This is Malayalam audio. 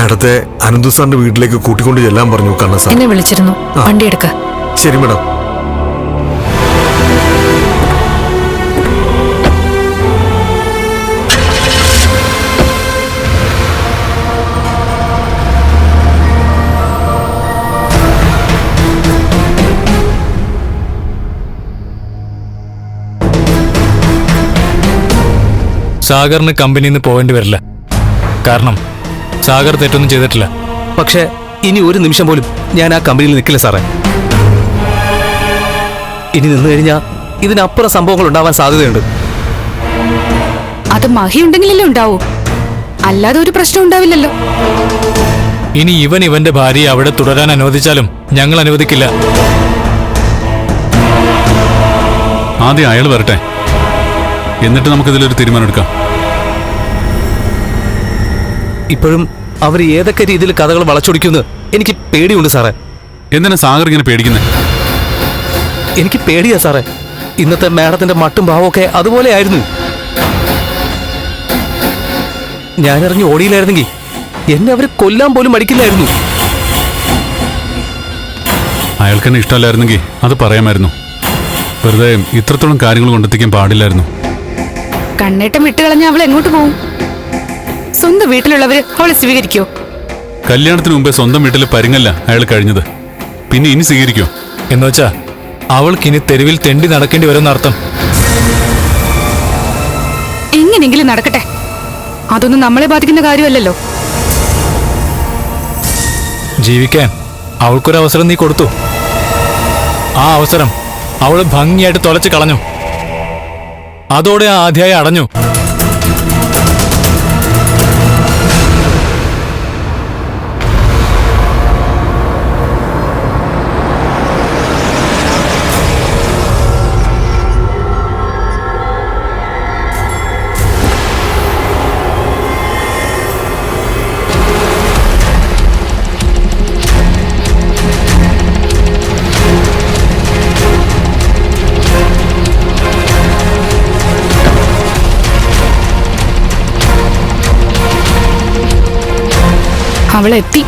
നേരത്തെ അനന്തു സാറിന്റെ വീട്ടിലേക്ക് കൂട്ടിക്കൊണ്ട് ചെല്ലാൻ പറഞ്ഞു കണ്ണ സാർ. എന്നെ വിളിച്ചിരുന്നു. വണ്ടി എടുക്ക. ശരി മേഡം. സാഗറിന് കമ്പനിയിൽ നിന്ന് പോകേണ്ടി വരില്ല. കാരണം സാഗർ തെറ്റൊന്നും ചെയ്തിട്ടില്ല. പക്ഷേ ഇനി ഒരു നിമിഷം പോലും ഞാൻ ആ കമ്പനിയിൽ നിൽക്കില്ല സാറേ. ഇനി നിന്ന് കഴിഞ്ഞാൽ ഇതിനപ്പുറം സംഭവങ്ങൾ ഉണ്ടാവാൻ സാധ്യതയുണ്ട്. അത് മഹി ഉണ്ടെങ്കിലല്ലേ ഉണ്ടാവൂ. അല്ലാതെ ഒരു പ്രശ്നം ഉണ്ടാവില്ലല്ലോ. ഇനി ഇവൻ ഇവന്റെ ഭാര്യയെ അവിടെ തുടരാൻ അനുവദിച്ചാലും ഞങ്ങൾ അനുവദിക്കില്ല. ആദ്യം അയാൾ വരട്ടെ. എന്നിട്ട് നമുക്കിതിലൊരു തീരുമാനം എടുക്കാം ഇപ്പോഴും അവർ ഏതൊക്കെ രീതിയിൽ കഥകൾ വളച്ചൊടിക്കുന്നു എനിക്ക് പേടിയുണ്ട് സാറേ. എന്തിനാ സാഗർ ഇങ്ങനെ പേടിക്കുന്നത് എനിക്ക് പേടിയാ സാറേ. ഇന്നത്തെ മാഡത്തിന്റെ മട്ടും ഭാവമൊക്കെ അതുപോലെ ആയിരുന്നു. ഞാനിറങ്ങി ഓടിയില്ലായിരുന്നെങ്കിൽ എന്നെ അവർ കൊല്ലാൻ പോലും മടിക്കില്ലായിരുന്നു. അയാൾക്ക് എന്നെ ഇഷ്ടമല്ലായിരുന്നെങ്കിൽ അത് പറയാമായിരുന്നു. വെറുതെ ഇത്രത്തോളം കാര്യങ്ങൾ കൊണ്ടെത്തിക്കാൻ പാടില്ലായിരുന്നു. കണ്ണേട്ടം വിട്ടുകളഞ്ഞ അവൾ എങ്ങോട്ട് പോവും? സ്വന്തം വീട്ടിലുള്ളവര് അവളെ സ്വീകരിക്കോ? കല്യാണത്തിന് മുമ്പേ സ്വന്തം വീട്ടിലെ പരിങ്ങല്ല അയാൾ കഴിഞ്ഞത്. പിന്നെ ഇനി സ്വീകരിക്കോ? എന്നുവെച്ചാ അവൾക്കിനി തെരുവിൽ തെണ്ടി നടക്കേണ്ടി വരുമെന്ന അർത്ഥം. എങ്ങനെങ്കിലും നടക്കട്ടെ. അതൊന്നും നമ്മളെ ബാധിക്കുന്ന കാര്യമല്ലല്ലോ. ജീവിക്കാൻ അവൾക്കൊരു അവസരം നീ കൊടുത്തു. ആ അവസരം അവൾ ഭംഗിയായിട്ട് തുലച്ച് കളഞ്ഞു. അതോടെ ആ അധ്യായം അടഞ്ഞു. അവളെത്തി.